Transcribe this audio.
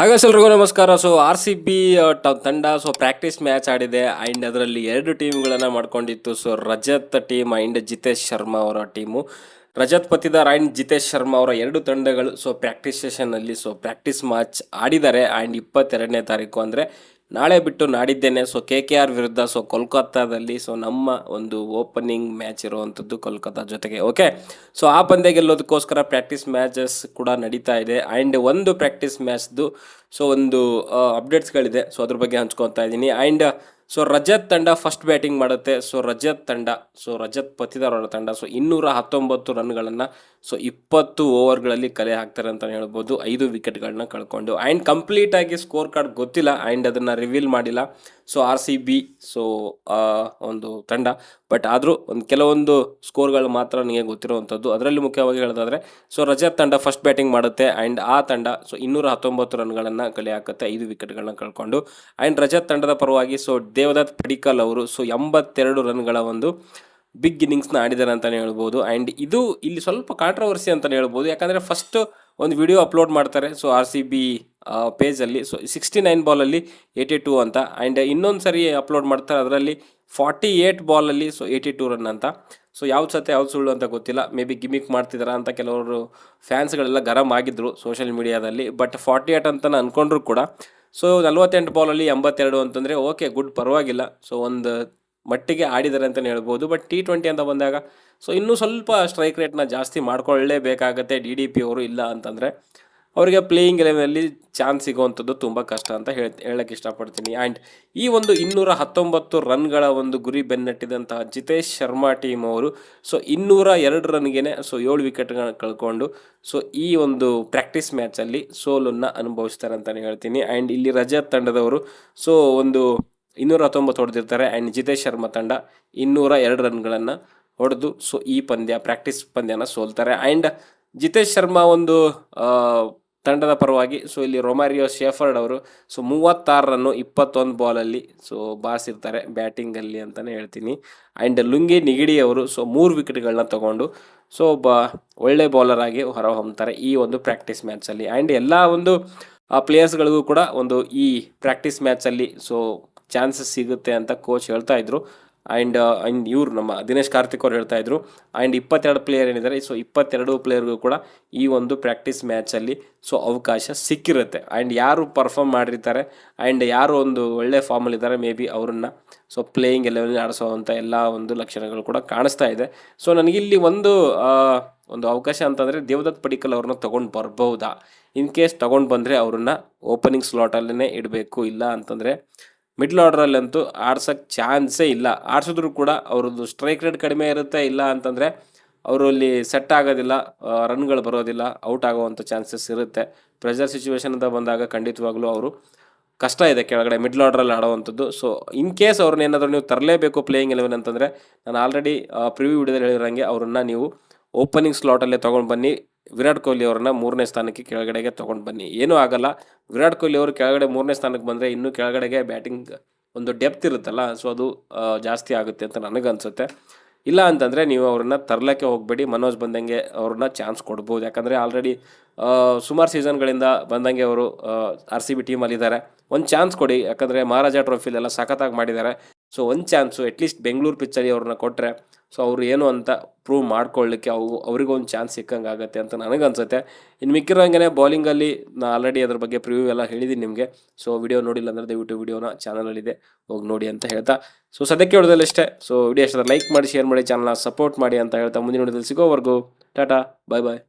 ಹಾಗಾದ್ರೆ ಎಲ್ರಿಗೂ ನಮಸ್ಕಾರ. ಸೊ ಆರ್ ಸಿ ಬಿ ತಂಡ ಸೊ ಪ್ರಾಕ್ಟೀಸ್ ಮ್ಯಾಚ್ ಆಡಿದೆ. ಆ್ಯಂಡ್ ಅದರಲ್ಲಿ ಎರಡು ಟೀಮ್ಗಳನ್ನು ಮಾಡ್ಕೊಂಡಿತ್ತು. So Rajat team and Jitesh Sharma ಅವರ ಟೀಮು ರಜತ್ ಪತಿದಾರ್ ಆ್ಯಂಡ್ ಜಿತೇಶ್ ಶರ್ಮಾ ಅವರ ಎರಡು ತಂಡಗಳು ಸೊ ಪ್ರಾಕ್ಟೀಸ್ ಸೆಷನಲ್ಲಿ ಸೊ ಪ್ರಾಕ್ಟೀಸ್ ಮ್ಯಾಚ್ ಆಡಿದ್ದಾರೆ. ಆ್ಯಂಡ್ ಇಪ್ಪತ್ತೆರಡನೇ ತಾರೀಕು ಅಂದರೆ ನಾಳೆ ಬಿಟ್ಟು ನಾಡಿದ್ದೇನೆ. ಸೊ ಕೆ ಕೆ ಆರ್ ವಿರುದ್ಧ ಸೊ ಕೋಲ್ಕತ್ತಾದಲ್ಲಿ ಸೊ ನಮ್ಮ ಒಂದು ಓಪನಿಂಗ್ ಮ್ಯಾಚ್ ಇರುವಂಥದ್ದು ಕೋಲ್ಕತ್ತಾ ಜೊತೆಗೆ ಓಕೆ ಸೊ ಆ ಪಂದ್ಯ ಗೆಲ್ಲೋದಕ್ಕೋಸ್ಕರ ಪ್ರಾಕ್ಟೀಸ್ ಮ್ಯಾಚಸ್ ಕೂಡ ನಡೀತಾ ಇದೆ. ಆ್ಯಂಡ್ ಒಂದು ಪ್ರಾಕ್ಟೀಸ್ ಮ್ಯಾಚ್ದು ಸೊ ಒಂದು ಅಪ್ಡೇಟ್ಸ್ಗಳಿದೆ ಸೊ ಅದ್ರ ಬಗ್ಗೆ ಹಂಚ್ಕೊತಾ ಇದ್ದೀನಿ. ಆ್ಯಂಡ್ ಸೊ ರಜತ್ ತಂಡ ಫಸ್ಟ್ ಬ್ಯಾಟಿಂಗ್ ಮಾಡುತ್ತೆ. ಸೊ ರಜತ್ ತಂಡ ಸೊ ರಜತ್ ಪತಿದಾರ್ ತಂಡ ಸೊ ಇನ್ನೂರ ಹತ್ತೊಂಬತ್ತು ರನ್ಗಳನ್ನು ಸೊ ಇಪ್ಪತ್ತು ಓವರ್ಗಳಲ್ಲಿ ಕಲೆ ಹಾಕ್ತಾರೆ ಅಂತಲೇ ಹೇಳ್ಬೋದು. ಐದು ವಿಕೆಟ್ಗಳನ್ನ ಕಳ್ಕೊಂಡು. ಆ್ಯಂಡ್ ಕಂಪ್ಲೀಟಾಗಿ ಸ್ಕೋರ್ ಕಾರ್ಡ್ ಗೊತ್ತಿಲ್ಲ ಆ್ಯಂಡ್ ಅದನ್ನು ರಿವೀಲ್ ಮಾಡಿಲ್ಲ. So R C B so ಒಂದು ತಂಡ. ಬಟ್ ಆದರೂ ಒಂದು ಕೆಲವೊಂದು ಸ್ಕೋರ್ಗಳು ಮಾತ್ರ ನನಗೆ ಗೊತ್ತಿರುವಂಥದ್ದು. ಅದರಲ್ಲಿ ಮುಖ್ಯವಾಗಿ ಹೇಳೋದಾದರೆ ಸೊ ರಜತ್ ತಂಡ ಫಸ್ಟ್ ಬ್ಯಾಟಿಂಗ್ ಮಾಡುತ್ತೆ ಆ್ಯಂಡ್ ಆ ತಂಡ ಸೊ ಇನ್ನೂರ ಹತ್ತೊಂಬತ್ತು ರನ್ಗಳನ್ನು ಕಲೆ ಹಾಕುತ್ತೆ, ಐದು ವಿಕೆಟ್ಗಳನ್ನ ಕಳ್ಕೊಂಡು. ಆ್ಯಂಡ್ ರಜತ್ ತಂಡದ ಪರವಾಗಿ ಸೊ ದೇವದತ್ ಪಡಿಕಲ್ ಅವರು, ಸೊ ಎಂಬತ್ತೆರಡು ರನ್ಗಳ ಒಂದು ಬಿಗ್ ಇನ್ನಿಂಗ್ಸ್ನ ಆಡಿದ್ದಾರೆ ಅಂತಲೇ ಹೇಳ್ಬೋದು. ಆ್ಯಂಡ್ ಇದು ಇಲ್ಲಿ ಸ್ವಲ್ಪ ಕಾಂಟ್ರವರ್ಸಿ ಅಂತಲೇ ಹೇಳ್ಬೋದು. ಯಾಕಂದರೆ ಫಸ್ಟ್ ಒಂದು ವಿಡಿಯೋ ಅಪ್ಲೋಡ್ ಮಾಡ್ತಾರೆ, ಸೊ ಆರ್ ಸಿ ಬಿ ಪೇಜಲ್ಲಿ ಸೊ ಸಿಕ್ಸ್ಟಿ ನೈನ್ ಬಾಲಲ್ಲಿ ಏಯ್ಟಿ ಟೂ ಅಂತ. ಆ್ಯಂಡ್ ಇನ್ನೊಂದು ಸರಿ ಅಪ್ಲೋಡ್ ಮಾಡ್ತಾರೆ, ಅದರಲ್ಲಿ ಫಾರ್ಟಿ ಏಯ್ಟ್ ಬಾಲಲ್ಲಿ ಸೊ ಏಯ್ಟಿ ಟೂ ರನ್ ಅಂತ. ಸೊ ಯಾವ್ದು ಸತ್ಯ, ಯಾವ್ದು ಸುಳ್ಳು ಅಂತ ಗೊತ್ತಿಲ್ಲ. ಮೇ ಬಿ ಗಿಮಿಕ್ ಮಾಡ್ತಿದ್ದಾರಾ ಅಂತ ಕೆಲವರು ಫ್ಯಾನ್ಸ್ಗಳೆಲ್ಲ ಗರಂ ಆಗಿದ್ದರು ಸೋಷಿಯಲ್ ಮೀಡಿಯಾದಲ್ಲಿ ಬಟ್ ಫಾರ್ಟಿ ಏಯ್ಟ್ ಅಂತ ಅಂದ್ಕೊಂಡ್ರು ಕೂಡ ಸೊ ನಲ್ವತ್ತೆಂಟು ಬಾಲಲ್ಲಿ ಎಂಬತ್ತೆರಡು ಅಂತಂದರೆ ಓಕೆ ಗುಡ್ ಪರವಾಗಿಲ್ಲ. ಸೊ ಒಂದು ಮಟ್ಟಿಗೆ ಆಡಿದ್ದಾರೆ ಅಂತಲೇ ಹೇಳ್ಬೋದು. ಬಟ್ ಟಿ ಟ್ವೆಂಟಿ ಅಂತ ಬಂದಾಗ ಸೊ ಇನ್ನೂ ಸ್ವಲ್ಪ ಸ್ಟ್ರೈಕ್ ರೇಟ್ನ ಜಾಸ್ತಿ ಮಾಡ್ಕೊಳ್ಳೇಬೇಕಾಗತ್ತೆ. ಡಿ ಡಿ ಪಿ ಅವರು ಇಲ್ಲ ಅಂತಂದರೆ ಅವರಿಗೆ ಪ್ಲೇಯಿಂಗ್ ಎಲೆವನಲ್ಲಿ ಚಾನ್ಸ್ ಸಿಗುವಂಥದ್ದು ತುಂಬ ಕಷ್ಟ ಅಂತ ಹೇಳ ಹೇಳಕ್ಕೆ ಇಷ್ಟಪಡ್ತೀನಿ. ಆ್ಯಂಡ್ ಈ ಒಂದು ಇನ್ನೂರ ಹತ್ತೊಂಬತ್ತು ರನ್ಗಳ ಒಂದು ಗುರಿ ಬೆನ್ನಟ್ಟಿದಂತಹ ಜಿತೇಶ್ ಶರ್ಮಾ ಟೀಮ್ ಅವರು ಸೊ ಇನ್ನೂರ ಎರಡು ರನ್ಗೆ ಸೊ ಏಳು ವಿಕೆಟ್ಗಳನ್ನ ಕಳ್ಕೊಂಡು ಸೊ ಈ ಒಂದು ಪ್ರಾಕ್ಟೀಸ್ ಮ್ಯಾಚಲ್ಲಿ ಸೋಲನ್ನು ಅನುಭವಿಸ್ತಾರೆ ಅಂತಲೇ ಹೇಳ್ತೀನಿ. ಆ್ಯಂಡ್ ಇಲ್ಲಿ ರಜತ್ ತಂಡದವರು ಸೊ ಒಂದು ಇನ್ನೂರ ಹತ್ತೊಂಬತ್ತು ಹೊಡೆದಿರ್ತಾರೆ. ಆ್ಯಂಡ್ ಜಿತೇಶ್ ಶರ್ಮಾ ತಂಡ ಇನ್ನೂರ ಎರಡು ರನ್ಗಳನ್ನು ಹೊಡೆದು ಸೊ ಈ ಪಂದ್ಯ ಪ್ರಾಕ್ಟೀಸ್ ಪಂದ್ಯನ ಸೋಲ್ತಾರೆ. ಆ್ಯಂಡ್ ಜಿತೇಶ್ ಶರ್ಮಾ ಒಂದು ತಂಡದ ಪರವಾಗಿ ಸೊ ಇಲ್ಲಿ ರೊಮಾರಿಯೋ ಶೇಫರ್ಡ್ ಅವರು ಸೊ ಮೂವತ್ತಾರು ರನ್ನು ಇಪ್ಪತ್ತೊಂದು ಬಾಲಲ್ಲಿ ಸೊ ಬಾರಿಸಿರ್ತಾರೆ ಬ್ಯಾಟಿಂಗಲ್ಲಿ ಅಂತಲೇ ಹೇಳ್ತೀನಿ. ಆ್ಯಂಡ್ ಲುಂಗಿ ನಿಗಡಿ ಅವರು ಸೊ ಮೂರು ವಿಕೆಟ್ಗಳನ್ನ ತಗೊಂಡು ಸೊ ಒಬ್ಬ ಒಳ್ಳೆ ಬೌಲರ್ ಆಗಿ ಹೊರಹೊಮ್ತಾರೆ ಈ ಒಂದು ಪ್ರಾಕ್ಟೀಸ್ ಮ್ಯಾಚಲ್ಲಿ ಆ್ಯಂಡ್ ಎಲ್ಲ ಒಂದು ಪ್ಲೇಯರ್ಸ್ಗಳಿಗೂ ಕೂಡ ಒಂದು ಈ ಪ್ರಾಕ್ಟೀಸ್ ಮ್ಯಾಚಲ್ಲಿ ಸೊ ಚಾನ್ಸಸ್ ಸಿಗುತ್ತೆ ಅಂತ ಕೋಚ್ ಹೇಳ್ತಾ ಇದ್ರು. ಆ್ಯಂಡ್ ಆ್ಯಂಡ್ ಇವರು ನಮ್ಮ ದಿನೇಶ್ ಕಾರ್ತಿಕ್ ಅವ್ರು ಹೇಳ್ತಾ ಇದ್ರು. ಆ್ಯಂಡ್ ಇಪ್ಪತ್ತೆರಡು ಪ್ಲೇಯರ್ ಏನಿದ್ದಾರೆ ಸೊ ಇಪ್ಪತ್ತೆರಡು ಪ್ಲೇಯರ್ಗೂ ಕೂಡ ಈ ಒಂದು ಪ್ರಾಕ್ಟೀಸ್ ಮ್ಯಾಚಲ್ಲಿ ಸೊ ಅವಕಾಶ ಸಿಕ್ಕಿರುತ್ತೆ. ಆ್ಯಂಡ್ ಯಾರು ಪರ್ಫಾರ್ಮ್ ಮಾಡಿರ್ತಾರೆ ಆ್ಯಂಡ್ ಯಾರು ಒಂದು ಒಳ್ಳೆ ಫಾರ್ಮಲ್ಲಿದ್ದಾರೆ ಮೇ ಬಿ ಅವ್ರನ್ನ ಸೊ ಪ್ಲೇಯಿಂಗ್ ಎಲೆವೆನ್ ಆಡಿಸೋವಂಥ ಎಲ್ಲ ಒಂದು ಲಕ್ಷಣಗಳು ಕೂಡ ಕಾಣಿಸ್ತಾ ಇದೆ. ಸೊ ನನಗಿಲ್ಲಿ ಒಂದು ಒಂದು ಅವಕಾಶ ಅಂತಂದರೆ ದೇವದತ್ ಪಡಿಕಲ್ ಅವ್ರನ್ನ ತೊಗೊಂಡು ಬರ್ಬೋದಾ? ಇನ್ ಕೇಸ್ ತೊಗೊಂಡು ಬಂದರೆ ಅವ್ರನ್ನ ಓಪನಿಂಗ್ ಸ್ಲಾಟಲ್ಲೇ ಇಡಬೇಕು, ಇಲ್ಲ ಅಂತಂದರೆ ಮಿಡ್ಲ್ ಆರ್ಡ್ರಲ್ಲಂತೂ ಆಡ್ಸೋಕ್ಕೆ ಚಾನ್ಸೇ ಇಲ್ಲ. ಆಡಿಸಿದ್ರು ಕೂಡ ಅವ್ರದ್ದು ಸ್ಟ್ರೈಕ್ ರೇಟ್ ಕಡಿಮೆ ಇರುತ್ತೆ ಇಲ್ಲ ಅಂತಂದರೆ ಅವರು ಅಲ್ಲಿ ಸೆಟ್ ಆಗೋದಿಲ್ಲ ರನ್ಗಳು ಬರೋದಿಲ್ಲ ಔಟ್ ಆಗೋವಂಥ ಚಾನ್ಸಸ್ ಇರುತ್ತೆ. ಪ್ರೆಷರ್ ಸಿಚುವೇಶನ್ ಅಂತ ಬಂದಾಗ ಖಂಡಿತವಾಗ್ಲೂ ಅವರು ಕಷ್ಟ ಇದೆ ಕೆಳಗಡೆ ಮಿಡ್ಲ್ ಆರ್ಡ್ರಲ್ಲಿ ಆಡೋವಂಥದ್ದು. ಸೊ ಇನ್ ಕೇಸ್ ಅವ್ರನ್ನ ಏನಾದರೂ ನೀವು ತರಲೇಬೇಕು ಪ್ಲೇಯಿಂಗ್ ಎಲೆವೆನ್ ಅಂತಂದರೆ, ನಾನು ಆಲ್ರೆಡಿ ಪ್ರಿವ್ಯೂ ವಿಡಿಯೋದಲ್ಲಿ ಹೇಳಿರೋಂಗೆ ಅವ್ರನ್ನ ನೀವು ಓಪನಿಂಗ್ ಸ್ಲಾಟಲ್ಲೇ ತೊಗೊಂಡು ಬನ್ನಿ. ವಿರಾಟ್ ಕೊಹ್ಲಿ ಅವ್ರನ್ನ ಮೂರನೇ ಸ್ಥಾನಕ್ಕೆ ಕೆಳಗಡೆಗೆ ತೊಗೊಂಡು ಬನ್ನಿ. ಏನೂ ಆಗಲ್ಲ. ವಿರಾಟ್ ಕೊಹ್ಲಿ ಅವರು ಕೆಳಗಡೆ ಮೂರನೇ ಸ್ಥಾನಕ್ಕೆ ಬಂದರೆ ಇನ್ನೂ ಕೆಳಗಡೆಗೆ ಬ್ಯಾಟಿಂಗ್ ಒಂದು ಡೆಪ್ತ್ ಇರುತ್ತಲ್ಲ, ಸೊ ಅದು ಜಾಸ್ತಿ ಆಗುತ್ತೆ ಅಂತ ನನಗನ್ಸುತ್ತೆ. ಇಲ್ಲ ಅಂತಂದರೆ ನೀವು ಅವ್ರನ್ನ ತರಲಕ್ಕೆ ಹೋಗಬೇಡಿ. ಮನೋಜ್ ಬಂದಂಗೆ ಅವ್ರನ್ನ ಚಾನ್ಸ್ ಕೊಡ್ಬೋದು. ಯಾಕಂದರೆ ಆಲ್ರೆಡಿ ಸುಮಾರು ಸೀಸನ್ಗಳಿಂದ ಬಂದಂಗೆ ಅವರು ಆರ್ ಸಿ ಬಿ ಟೀಮಲ್ಲಿದ್ದಾರೆ. ಒಂದು ಚಾನ್ಸ್ ಕೊಡಿ. ಯಾಕಂದರೆ ಮಹಾರಾಜ ಟ್ರೋಫಿಲೆಲ್ಲ ಸಖತ್ತಾಗಿ ಮಾಡಿದ್ದಾರೆ. ಸೊ ಒಂದು ಚಾನ್ಸು ಅಟ್ಲೀಸ್ಟ್ ಬೆಂಗಳೂರು ಪಿಚ್ಚಲ್ಲಿ ಅವ್ರನ್ನ ಕೊಟ್ಟರೆ ಸೊ ಅವರು ಏನು ಅಂತ ಪ್ರೂವ್ ಮಾಡ್ಕೊಳ್ಳಿಕ್ಕೆ ಅವು ಅವ್ರಿಗೊಂದು ಚಾನ್ಸ್ ಸಿಕ್ಕಂಗೆ ಆಗುತ್ತೆ ಅಂತ ನನಗನ್ಸುತ್ತೆ ಇನ್ನು ಮಿಕ್ಕಿರೋಂಗೆ ಬೌಲಿಂಗಲ್ಲಿ ನಾನು ಆಲ್ರೆಡಿ ಅದ್ರ ಬಗ್ಗೆ ಪ್ರಿವ್ಯೂ ಎಲ್ಲ ಹೇಳಿದ್ದೀನಿ ನಿಮಗೆ. ಸೊ ವಿಡಿಯೋ ನೋಡಿಲ್ಲ ಅಂದರೆ ದಯವಿಟ್ಟು ವಿಡಿಯೋನ ಚಾನಲಲ್ಲಿದೆ ಹೋಗಿ ನೋಡಿ ಅಂತ ಹೇಳ್ತಾ. ಸೊ ಸದ್ಯಕ್ಕೆ ಹೊಡೆದಲ್ಲಿ ಅಷ್ಟೇ ಸೊ ವಿಡಿಯೋ ಇಷ್ಟ ಲೈಕ್ ಮಾಡಿ ಶೇರ್ ಮಾಡಿ ಚಾನಲ್ನ ಸಪೋರ್ಟ್ ಮಾಡಿ ಅಂತ ಹೇಳ್ತಾ ಮುಂದಿನ ನೋಡಿದಲ್ಲಿ ಸಿಗೋವರೆಗೂ. ಟಾಟಾ ಬಾಯ್ ಬಾಯ್